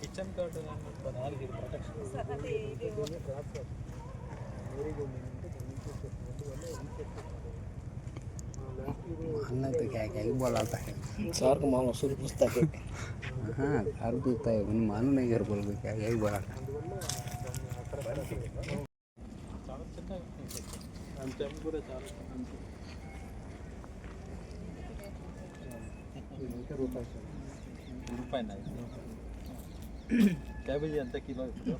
Kitchen card అంటే ఇది अन्ना तो क्या क्या ही बोला था सर को मालूम शुरू पूछता है हाँ सर पूछता है मैंने मालूम नहीं घर बोल क्या क्या ही बोला था ఇంకా రూపాయలు है క్యాబేజీ ఎంత కిలో ఇప్పుడు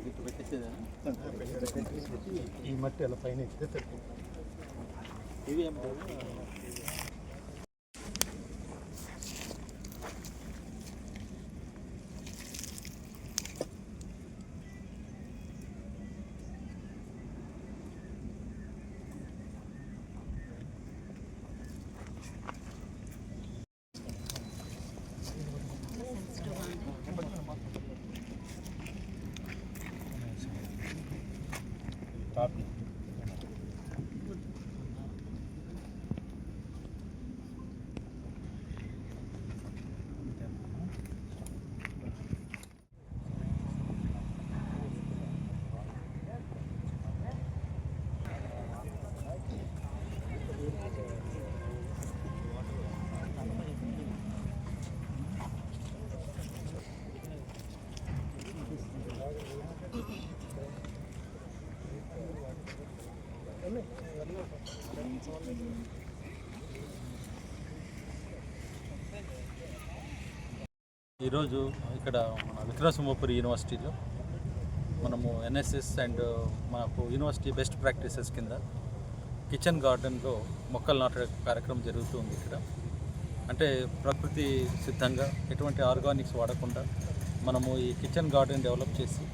ఇప్పుడు పెట్టేసేదేనా ఈ మట్టి అలా పైన తక్కువ ఇవి ఏం ఈరోజు ఇక్కడ మన విక్రమసింహపురి యూనివర్సిటీలో మనము ఎన్ఎస్ఎస్ అండ్ మనకు యూనివర్సిటీ బెస్ట్ ప్రాక్టీసెస్ కింద కిచెన్ గార్డెన్లో మొక్కలు నాటే కార్యక్రమం జరుగుతుంది ఇక్కడ. అంటే ప్రకృతి సిద్ధంగా ఎటువంటి ఆర్గానిక్స్ వాడకుండా మనము ఈ కిచెన్ గార్డెన్ డెవలప్ చేసి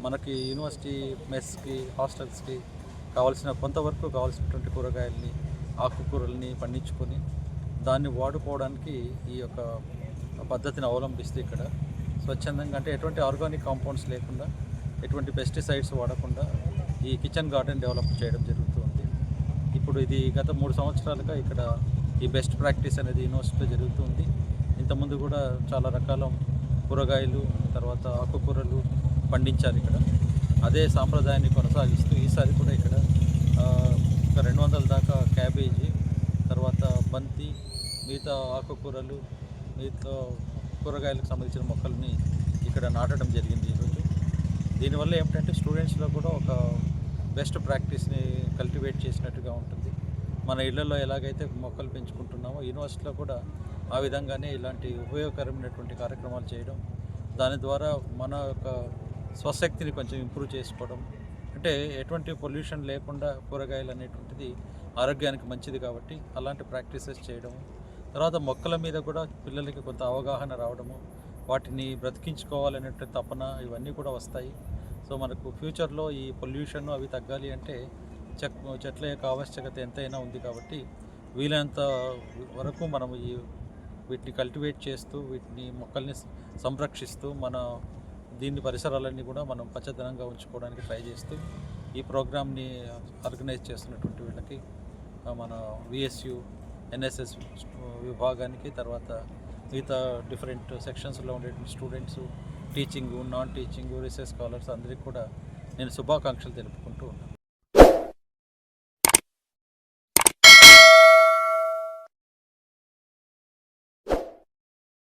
మనకి యూనివర్సిటీ మెస్కి హాస్టల్స్కి కావాల్సిన కొంతవరకు కావాల్సినటువంటి కూరగాయల్ని ఆకుకూరల్ని పండించుకొని దాన్ని వాడుకోవడానికి ఈ యొక్క పద్ధతిని అవలంబిస్తే ఇక్కడ స్వచ్ఛందంగా అంటే ఎటువంటి ఆర్గానిక్ కాంపౌండ్స్ లేకుండా ఎటువంటి పెస్టిసైడ్స్ వాడకుండా ఈ కిచెన్ గార్డెన్ డెవలప్ చేయడం జరుగుతుంది. ఇప్పుడు ఇది గత మూడు సంవత్సరాలుగా ఇక్కడ ఈ బెస్ట్ ప్రాక్టీస్ అనేది యూనివర్సిటీలో జరుగుతుంది. ఇంతకుముందు కూడా చాలా రకాల కూరగాయలు తర్వాత ఆకుకూరలు పండించారు ఇక్కడ. అదే సాంప్రదాయాన్ని కొనసాగిస్తూ ఈసారి కూడా ఒక రెండు వందల దాకా క్యాబేజీ తర్వాత బంతి మిగతా ఆకుకూరలు మిగతా కూరగాయలకు సంబంధించిన మొక్కల్ని ఇక్కడ నాటడం జరిగింది ఈరోజు. దీనివల్ల ఏమిటంటే స్టూడెంట్స్లో కూడా ఒక బెస్ట్ ప్రాక్టీస్ని కల్టివేట్ చేసినట్టుగా ఉంటుంది. మన ఇళ్ళలో ఎలాగైతే మొక్కలు పెంచుకుంటున్నామో యూనివర్సిటీలో కూడా ఆ విధంగానే ఇలాంటి ఉపయోగకరమైనటువంటి కార్యక్రమాలు చేయడం దాని ద్వారా మన యొక్క స్వశక్తిని కొంచెం ఇంప్రూవ్ చేసుకోవడం అంటే ఎటువంటి పొల్యూషన్ లేకుండా కూరగాయలు అనేటువంటిది ఆరోగ్యానికి మంచిది కాబట్టి అలాంటి ప్రాక్టీసెస్ చేయడం తర్వాత మొక్కల మీద కూడా పిల్లలకి కొంత అవగాహన రావడము వాటిని బ్రతికించుకోవాలనేటువంటి తపన ఇవన్నీ కూడా వస్తాయి. సో మనకు ఫ్యూచర్లో ఈ పొల్యూషన్ అవి తగ్గాలి అంటే చెక్ చెట్ల యొక్క ఆవశ్యకత ఎంతైనా ఉంది కాబట్టి వీలైనంత వరకు మనం ఈ వీటిని కల్టివేట్ చేస్తూ వీటిని మొక్కల్ని సంరక్షిస్తూ మన దీన్ని పరిసరాలన్నీ కూడా మనం పచ్చదనంగా ఉంచుకోవడానికి ట్రై చేస్తూ ఈ ప్రోగ్రామ్ని ఆర్గనైజ్ చేస్తున్నటువంటి వీళ్ళకి మన విఎస్యు ఎన్ఎస్ఎస్ విభాగానికి తర్వాత మిగతా డిఫరెంట్ సెక్షన్స్లో ఉండేటువంటి students teaching non teaching research scholars అందరికీ కూడా నేను శుభాకాంక్షలు తెలుపుకుంటూ ఉన్నాను.